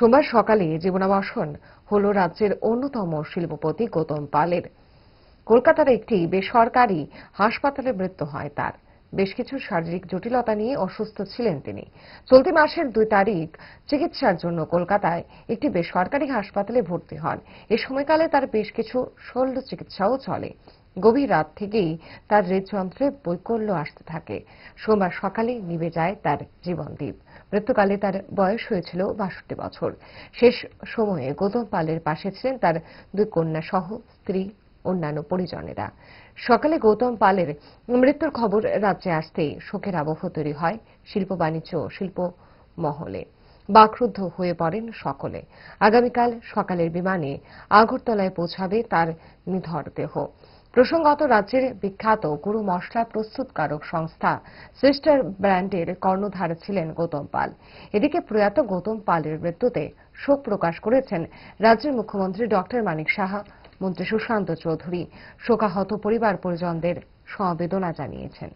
সোমবার সকালে জীবনাবসান হল রাজ্যের অন্যতম শিল্পপতি গৌতম পালের। কলকাতার একটি বেসরকারি হাসপাতালে মৃত্যু হয় তার। বেশ কিছু শারীরিক জটিলতা নিয়ে অসুস্থ ছিলেন তিনি। চলতি মাসের দুই তারিখ চিকিৎসার জন্য কলকাতায় একটি বেসরকারি হাসপাতালে ভর্তি হন। এ সময়কালে তার বেশ কিছু শল্য চিকিৎসাও চলে। গভীর রাত থেকেই তার হৃদযন্ত্রে বৈকল্য আসতে থাকে। সোমবার সকালে নিভে যায় তার জীবনদীপ। মৃত্যুকালে তার বয়স হয়েছিল বাষট্টি বছর। শেষ সময়ে গৌতম পালের পাশে ছিলেন তার দুই কন্যা সহ স্ত্রী, অন্যান্য পরিজনেরা। সকালে গৌতম পালের মৃত্যুর খবর রাজ্যে আসতেই শোকের আবহ তৈরি হয় শিল্প বাণিজ্য শিল্প মহলে। বাকরুদ্ধ হয়ে পড়েন সকলে। আগামীকাল সকালের বিমানে আগরতলায় পৌঁছাবে তার নিথর দেহ। প্রসঙ্গত, রাজ্যের বিখ্যাত গুরু মশলা প্রস্তুতকারক সংস্থা সিস্টার ব্র্যান্ডের কর্ণধার ছিলেন গৌতম পাল। এদিকে প্রয়াত গৌতম পালের মৃত্যুতে শোক প্রকাশ করেছেন রাজ্যের মুখ্যমন্ত্রী ডক্টর মানিক সাহা, মন্ত্রী সুশান্ত চৌধুরী। শোকাহত পরিবার পরিজনদের সমবেদনা জানিয়েছেন।